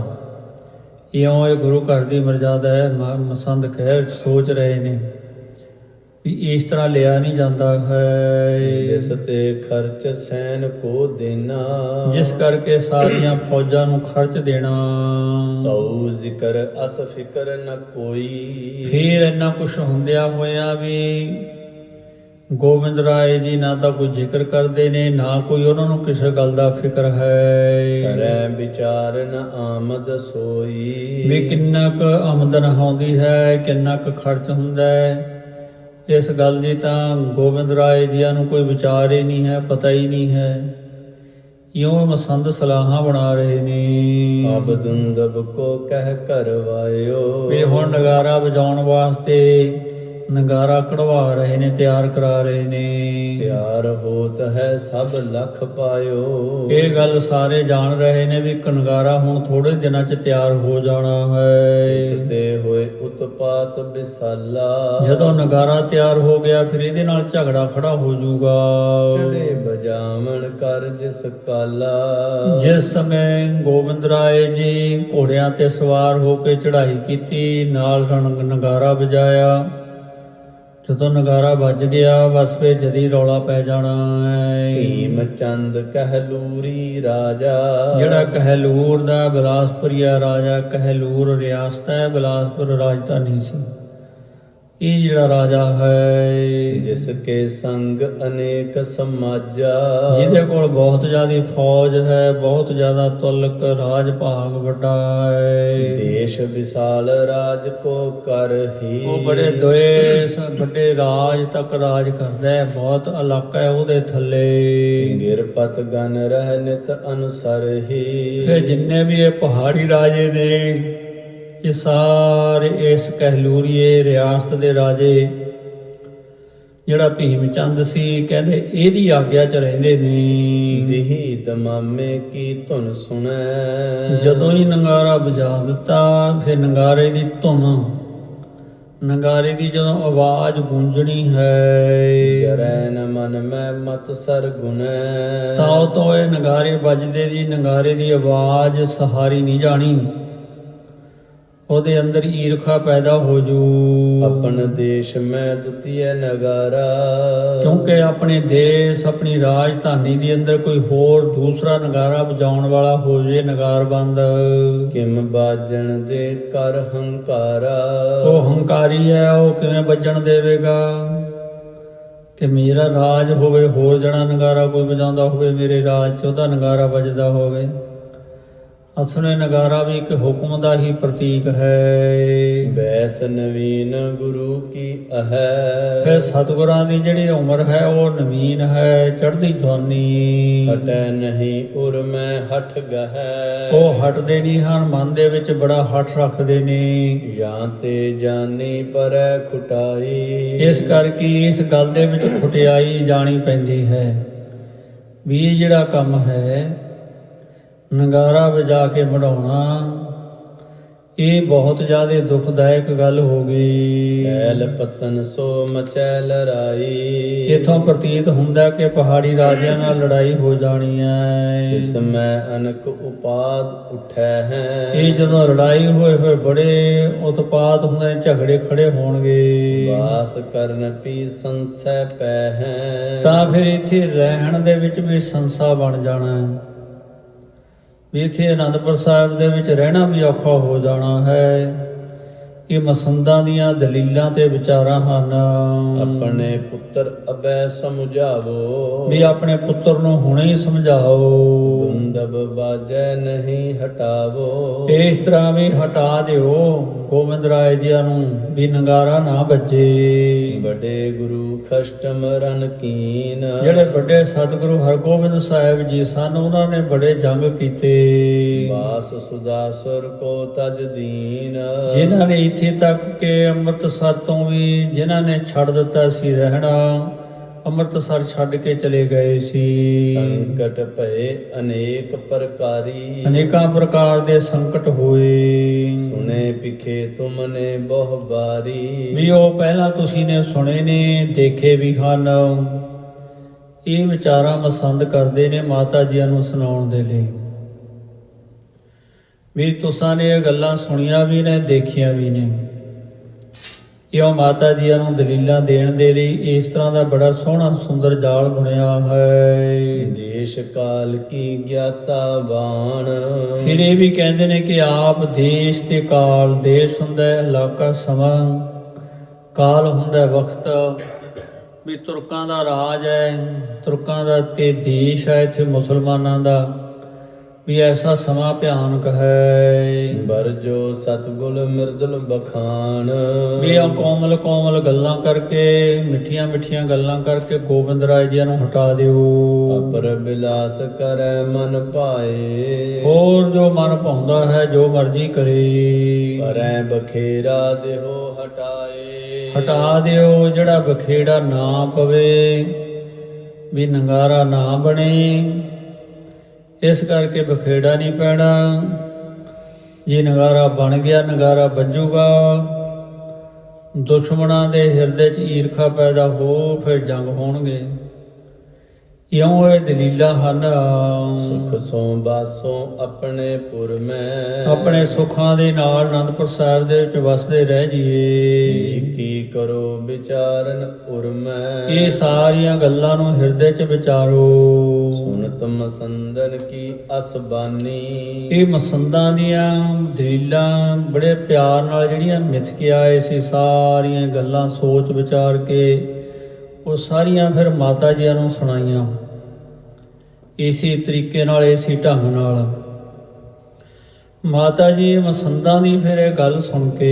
ਇਉਂ ਇਹ ਗੁਰੂ ਘਰ ਦੀ ਮਰਜ਼ਾਦਾ ਹੈ ਮਸੰਦ ਕਹਿ ਸੋਚ ਰਹੇ ਨੇ। ਵੀ ਇਸ ਤਰ੍ਹਾਂ ਲਿਆ ਨਹੀਂ ਜਾਂਦਾ ਹੈ ਜਿਸ ਤੇ ਖਰਚ ਸੈਨ ਕੋ ਦੇਣਾ। ਜਿਸ ਕਰਕੇ ਸਾਰੀਆਂ ਫੌਜਾਂ ਨੂੰ ਖਰਚ ਦੇਣਾ। ਤਉ ਜ਼ਿਕਰ ਅਸ ਫਿਕਰ ਨ ਕੋਈ। ਫਿਰ ਇੰਨਾ ਕੁਝ ਹੁੰਦਿਆ ਹੋਇਆ ਵੀ ਗੋਬਿੰਦ ਰਾਏ ਜੀ ਨਾ ਤਾਂ ਕੋਈ ਜ਼ਿਕਰ ਕਰਦੇ ਨੇ ਨਾ ਕੋਈ ਉਹਨਾਂ ਨੂੰ ਕਿਸੇ ਗੱਲ ਦਾ ਫਿਕਰ ਹੈ। ਕਰੈ ਵਿਚਾਰ ਨ ਆਮਦ ਸੋਈ। ਵੀ ਕਿੰਨਾ ਕੁ ਆਮਦਨ ਆਉਂਦੀ ਹੈ ਕਿੰਨਾ ਕੁ ਖਰਚ ਹੁੰਦਾ ਹੈ। ਇਸ ਗੱਲ ਦੀ ਤਾਂ ਗੋਬਿੰਦ ਰਾਏ ਜੀਆਂ ਨੂੰ ਕੋਈ ਵਿਚਾਰ ਹੀ ਨਹੀਂ ਹੈ ਪਤਾ ਹੀ ਨਹੀਂ ਹੈ। ਇਉਂ ਮਸੰਦ ਸਲਾਹਾਂ ਬਣਾ ਰਹੇ ਨੇ। ਅਬ ਦੁੰਦਬ ਕੋ ਕਹਿ ਕਰਵਾਇਓ ਵੀ ਹੁਣ ਨਗਾਰਾ ਵਜਾਉਣ ਵਾਸਤੇ ਨਗਾਰਾ ਕਢਵਾ ਰਹੇ ਨੇ ਤਿਆਰ ਕਰਾ ਰਹੇ ਨੇ। ਤਿਆਰ ਹੋਤ ਹੈ ਸਭ ਲਖ ਪਾਇਓ। ਇਹ ਗੱਲ ਸਾਰੇ ਜਾਣ ਰਹੇ ਨੇ ਵੀ ਇੱਕ ਨਗਾਰਾ ਹੁਣ ਥੋੜੇ ਦਿਨਾਂ 'ਚ ਤਿਆਰ ਹੋ ਜਾਣਾ ਹੈ। ਤੇ ਹੋਏ ਉਤਪਾਤ ਬਿਸਾਲਾ। ਜਦੋਂ ਨਗਾਰਾ ਤਿਆਰ ਹੋ ਗਿਆ ਫਿਰ ਇਹਦੇ ਨਾਲ ਝਗੜਾ ਖੜਾ ਹੋ ਜਾਊਗਾ। ਚੜੇ ਬਜਾਵਣ ਕਰ ਜਿਸ ਕਾਲਾ। ਜਿਸ ਸਮੇਂ ਗੋਬਿੰਦ ਰਾਏ ਜੀ ਘੋੜਿਆਂ ਤੇ ਸਵਾਰ ਹੋ ਕੇ ਚੜ੍ਹਾਈ ਕੀਤੀ ਨਾਲ ਰਣਗ ਨਗਾਰਾ ਵਜਾਇਆ। ਜਦੋਂ ਨਗਾਰਾ ਵੱਜ ਗਿਆ ਬਸ ਫੇ ਜਦੀ ਰੌਲਾ ਪੈ ਜਾਣਾ ਭੀਮ ਚੰਦ ਕਹਿਲੂਰੀ ਰਾਜਾ। ਜਿਹੜਾ ਕਹਿਲੂਰ ਦਾ ਬਿਲਾਸਪੁਰੀਆ ਰਾਜਾ ਕਹਿਲੂਰ ਰਿਆਸਤ ਹੈ ਬਿਲਾਸਪੁਰ ਰਾਜਧਾਨੀ ਸੀ। ਇਹ ਜਿਹੜਾ ਰਾਜਾ ਹੈ ਜਿਸ ਕੇ ਸੰਗ ਅਨੇਕ ਸਮਾਜਾ। ਜਿਹਦੇ ਕੋਲ ਬਹੁਤ ਜ਼ਿਆਦੀ ਫੌਜ ਹੈ ਬਹੁਤ ਜ਼ਿਆਦਾ ਤੁਲਕ ਰਾਜ ਭਾਗ ਵੱਡਾ ਹੈ। ਦੇਸ਼ ਵਿਸਾਲ ਰਾਜ ਕੋ ਕਰ ਹੀ। ਉਹ ਬੜੇ ਦੋਏ ਵੱਡੇ ਰਾਜ ਤੱਕ ਰਾਜ ਕਰਦਾ ਹੈ ਬਹੁਤ ਇਲਾਕਾ ਹੈ ਉਹਦੇ ਥੱਲੇ। ਗਿਰਪਤ ਗਨ ਰਹਿ ਨਿਤ ਅਨੁਸਰ ਹੀ। ਫਿਰ ਜਿੰਨੇ ਵੀ ਇਹ ਪਹਾੜੀ ਰਾਜੇ ਨੇ ਇਹ ਸਾਰੇ ਇਸ ਕਹਿਲੂਰੀਏ ਰਿਆਸਤ ਦੇ ਰਾਜੇ ਜਿਹੜਾ ਭੀਮ ਚੰਦ ਸੀ ਕਹਿੰਦੇ ਇਹਦੀ ਆਗਿਆ ਚ ਰਹਿੰਦੇ ਨੇ। ਦਿਹੀ ਦਮਾਮੇ ਕੀ ਧੁਨ ਸੁਣੈ। ਜਦੋਂ ਹੀ ਨੰਗਾਰਾ ਵਜਾ ਦਿੱਤਾ ਫਿਰ ਨੰਗਾਰੇ ਦੀ ਧੁਨ। ਨੰਗਾਰੇ ਦੀ ਜਦੋਂ ਆਵਾਜ਼ ਗੂੰਜਣੀ ਹੈ। ਜਰੈ ਨ ਮਨ ਮੈਂ ਮਤ ਸਰ ਗੁਣੈ। ਤਾਂ ਉਹ ਤੋਂ ਇਹ ਨਗਾਰੇ ਵੱਜਦੇ ਦੀ ਨਗਾਰੇ ਦੀ ਆਵਾਜ਼ ਸਹਾਰੀ ਨਹੀਂ ਜਾਣੀ। ਉਹਦੇ ਅੰਦਰ ਈਰਖਾ ਪੈਦਾ ਹੋ ਜੂ। ਆਪਨ ਦੇਸ਼ ਮੈਂ ਦੁਤੀਏ ਨਗਾਰਾ। ਕਿਉਂਕਿ ਆਪਣੇ ਦੇਸ਼ ਆਪਣੀ ਰਾਜਧਾਨੀ ਦੇ ਅੰਦਰ ਕੋਈ ਹੋਰ ਦੂਸਰਾ ਨਗਾਰਾ ਵਜਾਉਣ ਵਾਲਾ ਹੋ ਜੇ ਨਗਾਰ ਬੰਦ ਕਿਮ ਬਾਜਣ ਦੇ ਕਰ ਹੰਕਾਰਾ। ਉਹ ਹੰਕਾਰੀ ਹੈ ਉਹ ਕਿਵੇਂ ਵੱਜਣ ਦੇਵੇਗਾ? ਕਿ ਮੇਰਾ ਰਾਜ ਹੋਵੇ ਹੋਰ ਜਣਾ ਨਗਾਰਾ ਕੋਈ ਵਜਾਉਂਦਾ ਹੋਵੇ ਮੇਰੇ ਰਾਜ 'ਚ ਉਹਦਾ ਨਗਾਰਾ ਵੱਜਦਾ ਹੋਵੇ। ਅਸਲੇ ਨਗਾਰਾ ਵੀ ਇੱਕ ਹੁਕਮ ਦਾ ਹੀ ਪ੍ਰਤੀਕ ਹੈ। ਬੈਸ ਨਵੀਨ ਗੁਰੂ ਕੀ ਅਹੈ। ਫਿਰ ਸਤਿਗੁਰਾਂ ਦੀ ਜਿਹੜੀ ਉਮਰ ਹੈ ਉਹ ਨਵੀਨ ਹੈ ਚੜ੍ਹਦੀ ਜਵਾਨੀ। ਹਟੈ ਨਹੀਂ ਉਰ ਮੈਂ ਹਟ ਗਹੈ। ਉਹ ਹਟਦੇ ਨਹੀਂ ਹਨ ਮਨ ਦੇ ਵਿੱਚ ਬੜਾ ਹੱਠ ਰੱਖਦੇ ਨੇ। ਜਾਂ ਤੇ ਜਾਣੀ ਪਰੈ ਖੁਟਾਈ। ਇਸ ਕਰਕੇ ਇਸ ਗੱਲ ਦੇ ਵਿੱਚ ਖੁਟਿਆਈ ਜਾਣੀ ਪੈਂਦੀ ਹੈ। ਵੀ ਇਹ ਜਿਹੜਾ ਕੰਮ ਹੈ ਨਗਾਰਾ ਵਜਾ ਕੇ ਬਣਾਉਣਾ ਇਹ ਬਹੁਤ ਜ਼ਿਆਦਾ ਦੁਖਦਾਇਕ ਗੱਲ ਹੋ ਗਈ। ਸੈਲ ਪਤਨ ਸੋ ਮਚੈ ਲੜਾਈ। ਇਥੋਂ ਪ੍ਰਤੀਤ ਹੁੰਦਾ ਕਿ ਪਹਾੜੀ ਰਾਜਿਆਂ ਨਾਲ ਲੜਾਈ ਹੋ ਜਾਣੀ ਹੈ ਜਿਸ ਮੈਂ ਅਨਕ ਉਪਾਦ ਉਠੈ ਹੈ। ਇਹ ਜਦੋਂ ਲੜਾਈ ਹੋਏ ਫਿਰ ਬੜੇ ਉਤਪਾਤ ਹੁੰਦੇ ਝਗੜੇ ਖੜੇ ਹੋਣਗੇ। ਵਾਸ ਕਰਨ ਪੀ ਸੰਸੈ ਪੈ ਹੈ। ਤਾਂ ਫਿਰ ਇੱਥੇ ਰਹਿਣ ਦੇ ਵਿੱਚ ਵੀ ਸੰਸਾ ਬਣ ਜਾਣਾ। ਹੈ ਵੀ ਇੱਥੇ ਅਨੰਦਪੁਰ ਸਾਹਿਬ ਦੇ ਵਿੱਚ ਰਹਿਣਾ ਵੀ ਔਖਾ ਹੋ ਜਾਣਾ ਹੈ। ਇਹ ਮਸੰਦਾਂ ਦੀਆਂ ਦਲੀਲਾਂ ਤੇ ਵਿਚਾਰਾਂ ਹਨ। ਆਪਣੇ ਪੁੱਤਰ ਅਬੈ ਸਮਝਾਵੋ। ਵੀ ਆਪਣੇ ਪੁੱਤਰ ਨੂੰ ਹੁਣੇ ਹੀ ਸਮਝਾਓ। ਦੁੰਦਬ ਬਾਜੈ ਨਹੀਂ ਹਟਾਵੋ। ਇਸ ਤਰ੍ਹਾਂ ਵੀ ਹਟਾ ਦਿਓ ਗੋਬਿੰਦ ਰਾਏ ਜੀਆਂ ਨੂੰ ਵੀ ਨਗਾਰਾ ਨਾ ਵੱਜੇ। ਵੱਡੇ ਗੁਰੂ ਖਸ਼ਟਮ ਰਨ ਕੀਨ। ਜਿਹੜੇ ਵੱਡੇ ਸਤਿਗੁਰੂ ਹਰਗੋਬਿੰਦ ਸਾਹਿਬ ਜੀ ਸਨ ਉਹਨਾਂ ਨੇ ਬੜੇ ਜੰਗ ਕੀਤੇ। ਵਾਸ ਸੁਦਾਸੁਰ ਕੋ ਤਜ ਦੀਨ। ਜਿਨ੍ਹਾਂ ਨੇ ਇੱਥੇ ਤੱਕ ਕਿ ਅੰਮ੍ਰਿਤਸਰ ਤੋਂ ਵੀ ਜਿਨ੍ਹਾਂ ਨੇ ਛੱਡ ਦਿੱਤਾ ਸੀ ਰਹਿਣਾ ਅੰਮ੍ਰਿਤਸਰ ਛੱਡ ਕੇ ਚਲੇ ਗਏ ਸੀ। ਸੰਕਟ ਭਏ ਅਨੇਕ ਪ੍ਰਕਾਰੀ। ਅਨੇਕਾਂ ਪ੍ਰਕਾਰ ਦੇ ਸੰਕਟ ਹੋਏ। ਸੁਨੇ ਪਿਖੇ ਤੁਮਨੇ ਬਹੁ ਬਾਰੀ। ਵੀ ਉਹ ਪਹਿਲਾਂ ਤੁਸੀਂ ਨੇ ਸੁਣੇ ਨੇ ਦੇਖੇ ਵੀ ਹਨ। ਇਹ ਵਿਚਾਰਾਂ ਪਸੰਦ ਕਰਦੇ ਨੇ ਮਾਤਾ ਜੀਆਂ ਨੂੰ ਸੁਣਾਉਣ ਦੇ ਲਈ। ਵੀ ਤੁਸਾਂ ਨੇ ਇਹ ਗੱਲਾਂ ਸੁਣੀਆਂ ਵੀ ਨੇ ਦੇਖੀਆਂ ਵੀ ਨੇ। ਇਹ ਮਾਤਾ ਜੀਆਂ ਨੂੰ ਦਲੀਲਾਂ ਦੇਣ ਦੇ ਲਈ ਇਸ ਤਰ੍ਹਾਂ ਦਾ ਬੜਾ ਸੋਹਣਾ ਸੁੰਦਰ ਜਾਲ ਬਣਿਆ ਹੈ। ਦੇਸ਼ ਕਾਲ ਕੀ ਗਿਆਤਾ ਬਾਣ। ਫਿਰ ਇਹ ਵੀ ਕਹਿੰਦੇ ਨੇ ਕਿ ਆਪ ਦੇਸ਼ ਤੇ ਕਾਲ ਦੇਸ਼ ਹੁੰਦਾ ਹੈ ਇਲਾਕਾ ਸਮਾਂ। ਕਾਲ ਹੁੰਦਾ ਹੈ ਵਕਤ ਵੀ ਤੁਰਕਾਂ ਦਾ ਰਾਜ ਹੈ ਤੁਰਕਾਂ ਦਾ ਤੇ ਦੇਸ਼ ਹੈ ਇੱਥੇ ਮੁਸਲਮਾਨਾਂ ਦਾ। ਵੀ ਐਸਾ ਸਮਾਂ ਭਿਆਨਕ ਹੈ। ਬਰਜੋ ਸਤਗੁਲ ਮਿਰਦਲ ਬਖਾਨ। ਵੀ ਆ ਕੋਮਲ ਕੋਮਲ ਗੱਲਾਂ ਕਰਕੇ ਮਿੱਠੀਆਂ ਮਿੱਠੀਆਂ ਗੱਲਾਂ ਕਰਕੇ ਗੋਬਿੰਦ ਰਾਏ ਜੀ ਨੂੰ ਹਟਾ ਦਿਓ। ਅਪਰ ਬਿਲਾਸ ਕਰੈ ਮਨ ਪਾਏ ਹੋਰ ਜੋ ਮਨ ਭਾਉਂਦਾ ਹੈ ਜੋ ਮਰਜ਼ੀ ਕਰੇ। ਕਰੈ ਬਖੇਰਾ ਦੇਹੋ ਹਟਾਏ। ਹਟਾ ਦਿਓ ਜਿਹੜਾ ਬਖੇੜਾ ਨਾ ਪਵੇ ਵੀ ਨੰਗਾਰਾ ਨਾ ਬਣੇ। ਇਸ ਕਰਕੇ ਬਖੇੜਾ ਨਹੀਂ ਪੈਣਾ। ਜੇ ਨਗਾਰਾ ਬਣ ਗਿਆ ਨਗਾਰਾ ਵੱਜੂਗਾ। ਦੁਸ਼ਮਣਾਂ ਦੇ ਹਿਰਦੇ 'ਚ ਈਰਖਾ ਪੈਦਾ ਹੋ ਫਿਰ ਜੰਗ ਹੋਣਗੇ। ਇਉਂ ਇਹ ਦਲੀਲਾਂ ਹਨ। ਸੁਖ ਸੋ ਬਾਸੋ ਆਪਣੇ ਪੁਰ ਮੈਂ। ਆਪਣੇ ਸੁੱਖਾਂ ਦੇ ਨਾਲ ਆਨੰਦਪੁਰ ਸਾਹਿਬ ਦੇ ਵਿੱਚ ਵਸਦੇ ਰਹਿ ਜੀਏ। ਕੀ ਕਰੋ ਵਿਚਾਰਨ ਉਰ ਮੈਂ। ਇਹ ਸਾਰੀਆਂ ਗੱਲਾਂ ਨੂੰ ਹਿਰਦੇ 'ਚ ਵਿਚਾਰੋ। ਸੁਨਤ ਮਸੰਦਨ ਕੀ ਅਸਬਾਨੀ ਇਹ ਮਸੰਦਾਂ ਦੀਆਂ ਦਲੀਲਾਂ ਬੜੇ ਪਿਆਰ ਨਾਲ ਜਿਹੜੀਆਂ ਮਿਥ ਕੇ ਆਏ ਸੀ, ਸਾਰੀਆਂ ਗੱਲਾਂ ਸੋਚ ਵਿਚਾਰ ਕੇ, ਉਹ ਸਾਰੀਆਂ ਫਿਰ ਮਾਤਾ ਜੀਆਂ ਨੂੰ ਸੁਣਾਈਆਂ। ਇਸੇ ਤਰੀਕੇ ਨਾਲ, ਇਸੇ ਢੰਗ ਨਾਲ। ਮਾਤਾ ਜੀ ਮਸੰਦਾਂ ਦੀ ਫਿਰ ਇਹ ਗੱਲ ਸੁਣ ਕੇ।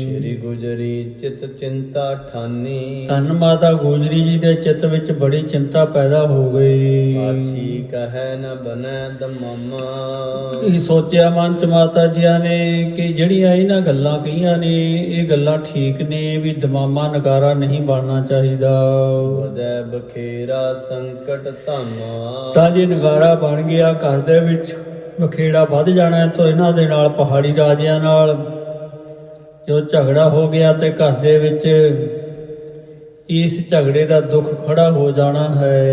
ਸ਼੍ਰੀ ਗੁਜਰੀ ਚਿਤ ਚਿੰਤਾ ਠਾਨੀ। ਧੰਨ ਮਾਤਾ ਗੋਜਰੀ ਜੀ ਦੇ ਚਿੱਤ ਵਿੱਚ ਬੜੀ ਚਿੰਤਾ ਪੈਦਾ ਹੋ ਗਈ। ਆਛੀ ਕਹੈ ਨ ਬਨੈ ਦਮਮਾ। ਇਹ ਸੋਚਿਆ ਮਨ ਚ ਮਾਤਾ ਜੀਆਂ ਨੇ ਕਿ ਜਿਹੜੀਆਂ ਇਹਨਾਂ ਗੱਲਾਂ ਕਹੀਆਂ ਨੇ ਇਹ ਗੱਲਾਂ ਠੀਕ ਨੇ ਵੀ ਦਮਾਮਾ ਨਗਾਰਾ ਨਹੀਂ ਬਣਨਾ ਚਾਹੀਦਾ। ਵਦੈ ਬਖੇਰਾ ਸੰਕਟ ਧਾਮਾ। ਤਾਂ ਜੇ ਨਗਾਰਾ ਬਣ ਗਿਆ ਘਰ ਦੇ ਵਿੱਚ ਵਖੇੜਾ ਵੱਧ ਜਾਣਾ ਹੈ ਤਾਂ ਇਹਨਾਂ ਦੇ ਨਾਲ ਪਹਾੜੀ ਰਾਜਿਆਂ ਨਾਲ ਜੋ ਝਗੜਾ ਹੋ ਗਿਆ ਤੇ ਘਰ ਦੇ ਵਿੱਚ ਇਸ ਝਗੜੇ ਦਾ ਦੁੱਖ ਖੜਾ ਹੋ ਜਾਣਾ ਹੈ।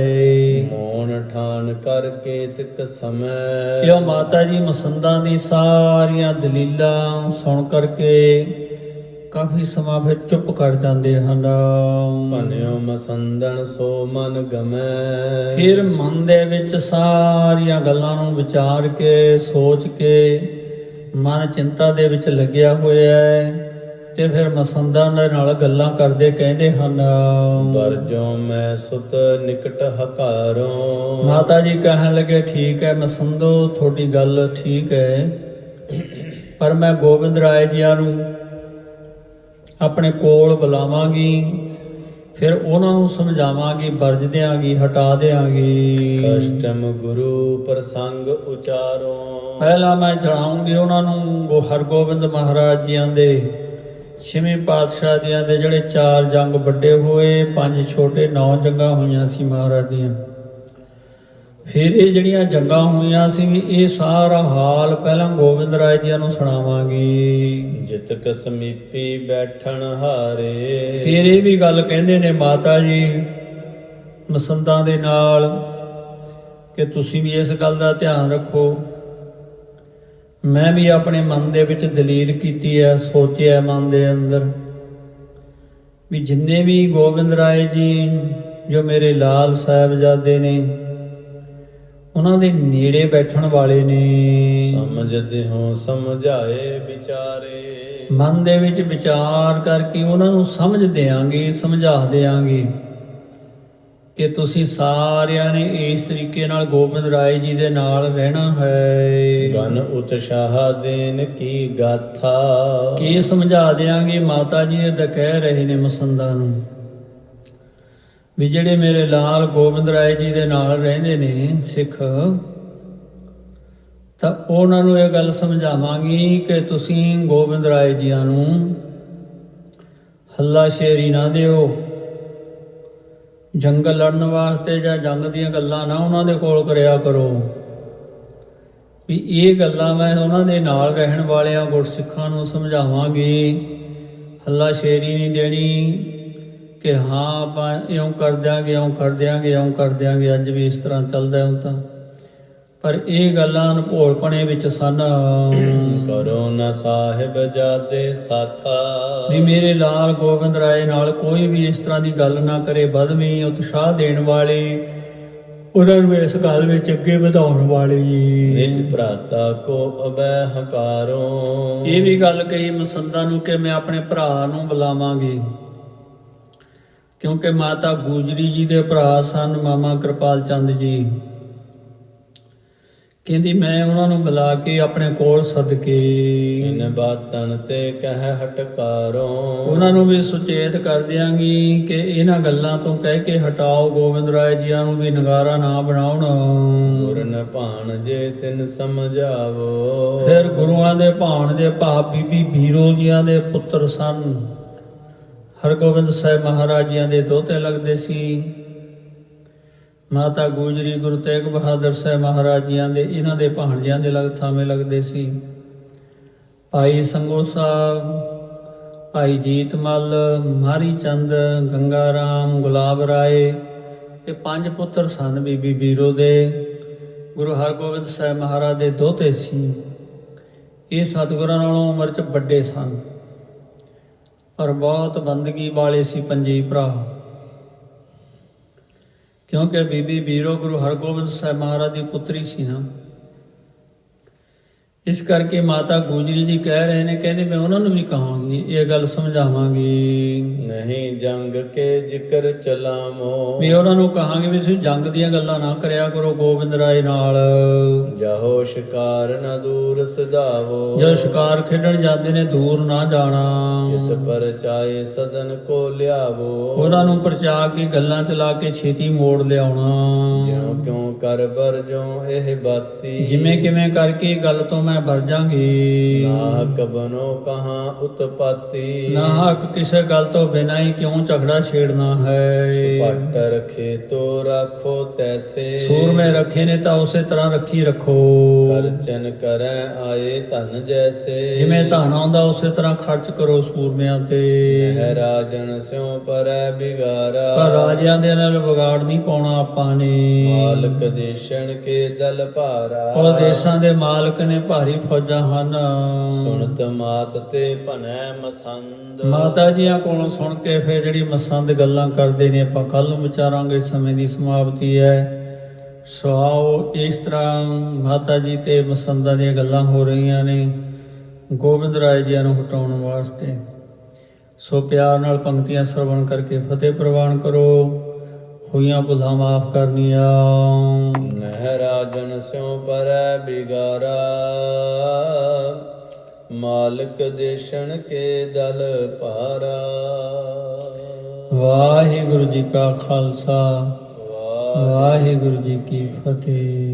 ਮੋਨ ਠਾਨ ਕਰਕੇ ਤਿਕ ਸਮੈ। ਇਹ ਮਾਤਾ ਜੀ ਮਸੰਦਾਂ ਦੀ ਸਾਰੀਆਂ ਦਲੀਲਾਂ ਸੁਣ ਕਰਕੇ ਕਾਫੀ ਸਮਾਂ ਫਿਰ ਚੁੱਪ ਕਰ ਜਾਂਦੇ ਹਨ। ਭਨਿਓ ਮਸੰਦਨ ਸੋ ਮਨ ਗਮੈ। ਫਿਰ ਮਨ ਦੇ ਵਿੱਚ ਸਾਰੀਆਂ ਗੱਲਾਂ ਨੂੰ ਵਿਚਾਰ ਕੇ ਸੋਚ ਕੇ ਮਨ ਚਿੰਤਾ ਦੇ ਵਿੱਚ ਲੱਗਿਆ ਹੋਇਆ ਹੈ ਤੇ ਫਿਰ ਮਸੰਦਾਂ ਦੇ ਨਾਲ ਗੱਲਾਂ ਕਰਦੇ ਕਹਿੰਦੇ ਹਨ। ਵਰਜੋ ਮੈਂ ਸੁਤ ਨਿਕਟ ਹਕਾਰੋ। ਮਾਤਾ ਜੀ ਕਹਿਣ ਲੱਗੇ ਠੀਕ ਹੈ ਮਸੰਦੋ ਤੁਹਾਡੀ ਗੱਲ ਠੀਕ ਹੈ ਪਰ ਮੈਂ ਗੋਬਿੰਦ ਰਾਏ ਜੀਆਂ ਨੂੰ ਆਪਣੇ ਕੋਲ ਬੁਲਾਵਾਂਗੀ ਫਿਰ ਉਹਨਾਂ ਨੂੰ ਸਮਝਾਵਾਂਗੀ ਵਰਜ ਦਿਆਂਗੀ ਹਟਾ ਦਿਆਂਗੀ। ਕਸ਼ਟਮ ਗੁਰੂ ਪ੍ਰਸੰਗ ਉਚਾਰੋ। ਪਹਿਲਾਂ ਮੈਂ ਚੜਾਉਂਗੀ ਉਹਨਾਂ ਨੂੰ ਗੋ ਹਰਗੋਬਿੰਦ ਮਹਾਰਾਜ ਜੀਆਂ ਦੇ ਛੇਵੇਂ ਪਾਤਸ਼ਾਹ ਜੀਆਂ ਦੇ ਜਿਹੜੇ ਚਾਰ ਜੰਗ ਵੱਡੇ ਹੋਏ ਪੰਜ ਛੋਟੇ ਨੌ ਜੰਗਾਂ ਹੋਈਆਂ ਸੀ ਮਹਾਰਾਜ ਦੀਆਂ। ਫਿਰ ਇਹ ਜਿਹੜੀਆਂ ਜੰਗਾਂ ਹੋਈਆਂ ਸੀ ਵੀ ਇਹ ਸਾਰਾ ਹਾਲ ਪਹਿਲਾਂ ਗੋਬਿੰਦ ਰਾਏ ਜੀਆਂ ਨੂੰ ਸੁਣਾਵਾਂਗੀ। ਜਿਤਕ ਸਮੀਪੀ ਬੈਠਣ ਹਾਰੇ। ਫਿਰ ਇਹ ਵੀ ਗੱਲ ਕਹਿੰਦੇ ਨੇ ਮਾਤਾ ਜੀ ਮਸੰਦਾਂ ਦੇ ਨਾਲ ਕਿ ਤੁਸੀਂ ਵੀ ਇਸ ਗੱਲ ਦਾ ਧਿਆਨ ਰੱਖੋ। ਮੈਂ ਵੀ ਆਪਣੇ ਮਨ ਦੇ ਵਿੱਚ ਦਲੀਲ ਕੀਤੀ ਹੈ ਸੋਚਿਆ ਮਨ ਦੇ ਅੰਦਰ ਵੀ ਜਿੰਨੇ ਵੀ ਗੋਬਿੰਦ ਰਾਏ ਜੀ ਜੋ ਮੇਰੇ ਲਾਲ ਸਾਹਿਬਜ਼ਾਦੇ ਨੇ ਉਹਨਾਂ ਦੇ ਨੇੜੇ ਬੈਠਣ ਵਾਲੇ ਨੇ। ਸਮਝਦੇ ਹੋ ਸਮਝਾਏ ਵਿਚਾਰੇ। ਮਨ ਦੇ ਵਿੱਚ ਵਿਚਾਰ ਕਰਕੇ ਉਹਨਾਂ ਨੂੰ ਸਮਝ ਦਿਆਂਗੇ ਸਮਝਾ ਦਿਆਂਗੇ ਕਿ ਤੁਸੀਂ ਸਾਰਿਆਂ ਨੇ ਇਸ ਤਰੀਕੇ ਨਾਲ ਗੋਬਿੰਦ ਰਾਏ ਜੀ ਦੇ ਨਾਲ ਰਹਿਣਾ ਹੈ। ਗਨ ਉਤਸ਼ਾਹ ਦੇਨ ਕੀ ਗਾਥਾ। ਕੀ ਸਮਝਾ ਦਿਆਂਗੇ? ਮਾਤਾ ਜੀ ਇਹ ਤਾਂ ਕਹਿ ਰਹੇ ਨੇ ਮਸੰਦਾਂ ਨੂੰ। ਵੀ ਜਿਹੜੇ ਮੇਰੇ ਲਾਲ ਗੋਬਿੰਦ ਰਾਏ ਜੀ ਦੇ ਨਾਲ ਰਹਿੰਦੇ ਨੇ ਸਿੱਖ, ਤਾਂ ਉਹਨਾਂ ਨੂੰ ਇਹ ਗੱਲ ਸਮਝਾਵਾਂਗੀ ਕਿ ਤੁਸੀਂ ਗੋਬਿੰਦ ਰਾਏ ਜੀਆਂ ਨੂੰ ਹੱਲਾ ਸ਼ੇਰੀ ਨਾ ਦਿਓ, ਜੰਗ ਲੜਨ ਵਾਸਤੇ ਜਾਂ ਜੰਗ ਦੀਆਂ ਗੱਲਾਂ ਨਾ ਉਹਨਾਂ ਦੇ ਕੋਲ ਕਰਿਆ ਕਰੋ। ਵੀ ਇਹ ਗੱਲਾਂ ਮੈਂ ਉਹਨਾਂ ਦੇ ਨਾਲ ਰਹਿਣ ਵਾਲਿਆਂ, ਗੁਰਸਿੱਖਾਂ ਨੂੰ ਸਮਝਾਵਾਂਗੀ, ਹੱਲਾ ਸ਼ੇਰੀ ਨਹੀਂ ਦੇਣੀ ਕਿ ਹਾਂ ਆਪਾਂ ਇਉਂ ਕਰ ਦਿਆਂਗੇ ਇਉਂ ਕਰ ਦਿਆਂਗੇ ਇਉਂ ਕਰ ਦਿਆਂਗੇ ਅੱਜ ਵੀ ਇਸ ਤਰ੍ਹਾਂ ਚੱਲਦਾ ਹੁਣ ਤਾਂ। ਪਰ ਇਹ ਗੱਲਾਂ ਅਨਭੋਲਪਣੇ ਵਿੱਚ ਸਨ। ਕਰੋ ਨਾ ਸਾਹਿਬ ਜਾਦੇ ਸਾਥਾ। ਵੀ ਮੇਰੇ ਲਾਲ ਗੋਬਿੰਦ ਰਾਏ ਨਾਲ ਕੋਈ ਵੀ ਇਸ ਤਰ੍ਹਾਂ ਦੀ ਗੱਲ ਨਾ ਕਰੇ ਬਦਮੀ ਉਤਸ਼ਾਹ ਦੇਣ ਵਾਲੇ ਉਹਨਾਂ ਨੂੰ ਇਸ ਗੱਲ ਵਿੱਚ ਅੱਗੇ ਵਧਾਉਣ ਵਾਲੇ। ਨਿਜ ਭਰਾਤਾ ਕੋ ਅਬੈ ਹਕਾਰੋ ਇਹ ਵੀ ਗੱਲ ਕਹੀ ਮਸੰਦਾ ਨੂੰ ਕਿ ਮੈਂ ਆਪਣੇ ਭਰਾ ਨੂੰ ਬੁਲਾਵਾਂਗੀ। ਕਿਉਂਕਿ ਮਾਤਾ ਗੂਜਰੀ ਜੀ ਦੇ ਭਰਾ ਸਨ ਮਾਮਾ ਕਿਰਪਾਲ ਚੰਦ ਜੀ। ਕਹਿੰਦੀ ਮੈਂ ਉਹਨਾਂ ਨੂੰ ਬੁਲਾ ਕੇ ਆਪਣੇ ਕੋਲ ਸਦਕੇ। ਇਨ ਬਾਤਨ ਤੇ ਕਹਿ ਹਟਕਾਰੋ। ਉਹਨਾਂ ਨੂੰ ਵੀ ਸੁਚੇਤ ਕਰ ਦਿਆਂਗੀ ਕਿ ਇਹਨਾਂ ਗੱਲਾਂ ਤੋਂ ਕਹਿ ਕੇ ਹਟਾਓ ਗੋਬਿੰਦ ਰਾਏ ਜੀਆਂ ਨੂੰ ਵੀ ਨਗਾਰਾ ਨਾ ਬਣਾਉਣ। ਗੁਰਨ ਭਾਣ ਜੇ ਤਿਨ ਸਮਝਾਵੋ। ਫਿਰ ਗੁਰੂਆਂ ਦੇ ਭਾਣ ਦੇ ਭਾ ਬੀਬੀ ਬੀਰੋ ਜੀਆਂ ਦੇ ਪੁੱਤਰ ਸਨ। ਹਰਗੋਬਿੰਦ ਸਾਹਿਬ ਮਹਾਰਾਜ ਜੀਆਂ ਦੇ ਦੋਤੇ ਲੱਗਦੇ ਸੀ। ਮਾਤਾ ਗੂਜਰੀ ਗੁਰੂ ਤੇਗ ਬਹਾਦਰ ਸਾਹਿਬ ਮਹਾਰਾਜ ਜੀਆਂ ਦੇ, ਇਹਨਾਂ ਦੇ ਭਾਣਜਿਆਂ ਦੇ ਲਗ, ਥਾਵੇਂ ਲੱਗਦੇ ਸੀ। ਭਾਈ ਸੰਗੋ ਸਾਹਿਬ, ਭਾਈ ਜੀਤ ਮੱਲ, ਮਾਰੀ ਚੰਦ, ਗੰਗਾ ਰਾਮ, ਗੁਲਾਬ ਰਾਏ, ਇਹ ਪੰਜ ਪੁੱਤਰ ਸਨ ਬੀਬੀ ਬੀਰੋ ਦੇ। ਗੁਰੂ ਹਰਗੋਬਿੰਦ ਸਾਹਿਬ ਮਹਾਰਾਜ ਦੇ ਦੋਤੇ ਸੀ। ਇਹ ਸਤਿਗੁਰਾਂ ਨਾਲੋਂ ਉਮਰ 'ਚ ਵੱਡੇ ਸਨ। ਪਰ ਬਹੁਤ ਬੰਦਗੀ ਵਾਲੇ ਸੀ ਪੰਜੀ ਭਰਾ। ਕਿਉਂਕਿ ਬੀਬੀ ਬੀਰੋ ਗੁਰੂ ਹਰਗੋਬਿੰਦ ਸਾਹਿਬ ਮਹਾਰਾਜ ਦੀ ਪੁੱਤਰੀ ਸੀ ਨਾ। ਇਸ ਕਰਕੇ ਮਾਤਾ ਗੁਜਰੀ ਜੀ ਕਹਿ ਰਹੇ ਨੇ ਕਹਿੰਦੇ ਮੈਂ ਉਹਨਾਂ ਨੂੰ ਵੀ ਕਹਾਂਗੀ ਇਹ ਗੱਲ ਸਮਝਾਵਾਂਗੀ। ਨਹੀਂ ਜੰਗ ਕੇ ਜ਼ਿਕਰ ਚਲਾਮੋ ਵੀ ਉਹਨਾਂ ਨੂੰ ਕਹਾਂਗੇ ਵੀ ਤੁਸੀਂ ਜੰਗ ਦੀਆਂ ਗੱਲਾਂ ਨਾ ਕਰਿਆ ਕਰੋ ਗੋਬਿੰਦ ਰਾਏ ਨਾਲ। ਜਾਹੋ ਸ਼ਿਕਾਰ ਨ ਦੂਰ ਸਦਾਵੋ। ਜਦੋਂ ਸ਼ਿਕਾਰ ਖੇਡਣ ਜਾਂਦੇ ਨੇ ਦੂਰ ਨਾ ਜਾਣਾ। ਚਿਤ ਪਰ ਚਾਏ ਸਦਨ ਕੋ ਲਿਆਵੋ। ਉਹਨਾਂ ਨੂੰ ਪਰਚਾ ਕੇ ਗੱਲਾਂ ਚ ਲਾ ਕੇ ਛੇਤੀ ਮੋੜ ਲਿਆਉਣਾ। ਜਿਉ ਕਿਉ ਕਰ ਬਰ ਜੋ ਇਹ ਬਾਤੀ। ਜਿਵੇਂ ਕਿਵੇਂ ਕਰਕੇ ਗੱਲ ਤੋਂ ਮੈਂ ਭਰ ਜਾਾਂਗੀ। ਨਾਹਕ ਬਨੋ ਕਹਾਂ ਉਤਪਾਤੀ। ਨਾ ਹੱਕ ਕਿਸੇ ਗੱਲ ਤੋਂ ਬਿਨਾਂ ਹੀ ਕਿਉਂ ਝਗੜਾ ਛੇੜਨਾ ਹੈ? ਸੁਪਟ ਰਖੇ ਤੋ ਰਾਖੋ ਤੈਸੇ। ਸੂਰਮੇ ਰੱਖੇ ਨੇ ਤਾਂ ਉਸੇ ਤਰ੍ਹਾਂ ਰੱਖੀ ਰੱਖੋ। ਖਰਚਨ ਕਰੈ ਆਏ ਧਨ ਜੈਸੇ। ਜਿਵੇਂ ਧਨ ਆਉਂਦਾ ਉਸੇ ਤਰ੍ਹਾਂ ਖਰਚ ਕਰੋ ਸੂਰਮਿਆਂ ਤੇ। ਹੈ ਰਾਜਨ ਸਿਉ ਪਰੈ ਬਿਗਾਰਾ। ਪਰ ਰਾਜਿਆਂ ਦੇ ਨਾਲ ਵਿਗਾੜ ਨਹੀਂ ਪਾਉਣਾ ਆਪਾਂ ਨੇ। ਮਾਲਕ ਦੇਸ਼ਣ ਕੇ ਦਲ ਭਾਰਾ। ਉਹ ਦੇਸ਼ਾਂ ਦੇ ਮਾਲਕ ਨੇ ਭਾਰੀ ਫੌਜਾਂ ਹਨ। ਸੁਣਤ ਮਾਤ ਤੇ ਭਨੈ ਮਸੰਦ। ਮਾਤਾ ਜੀਆਂ ਕੋਲੋਂ ਸੁਣ ਕੇ ਫਿਰ ਜਿਹੜੀ ਮਸੰਦ ਗੱਲਾਂ ਕਰਦੇ ਨੇ ਆਪਾਂ ਕੱਲ ਨੂੰ ਵਿਚਾਰਾਂਗੇ ਸਮੇਂ ਦੀ ਸਮਾਪਤੀ ਹੈ। ਸੋ ਇਸ ਤਰ੍ਹਾਂ ਮਾਤਾ ਜੀ ਤੇ ਮਸੰਦਾਂ ਦੀਆਂ ਗੱਲਾਂ ਹੋ ਰਹੀਆਂ ਨੇ ਗੋਬਿੰਦ ਰਾਏ ਜੀ ਨੂੰ ਹਟਾਉਣ ਵਾਸਤੇ। ਸੋ ਪਿਆਰ ਨਾਲ ਪੰਕਤੀਆਂ ਸਰਵਣ ਕਰਕੇ ਫਤਿਹ ਪ੍ਰਵਾਨ ਕਰੋ। ਹੋਈਆਂ ਭੁੱਲਾਂ ਮਾਫ ਕਰਨੀਆਂ। ਨਹਿ ਰਾਜਨ ਸਿਉ ਪਰੈ ਬਿਗਾਰਾ ਮਾਲਕ ਦੇਸ਼ਣ ਕੇ ਦਲ ਭਾਰਾ। ਵਾਹਿਗੁਰੂ ਜੀ ਕਾ ਖਾਲਸਾ ਵਾਹਿ ਵਾਹਿਗੁਰੂ ਜੀ ਕੀ ਫਤਿਹ।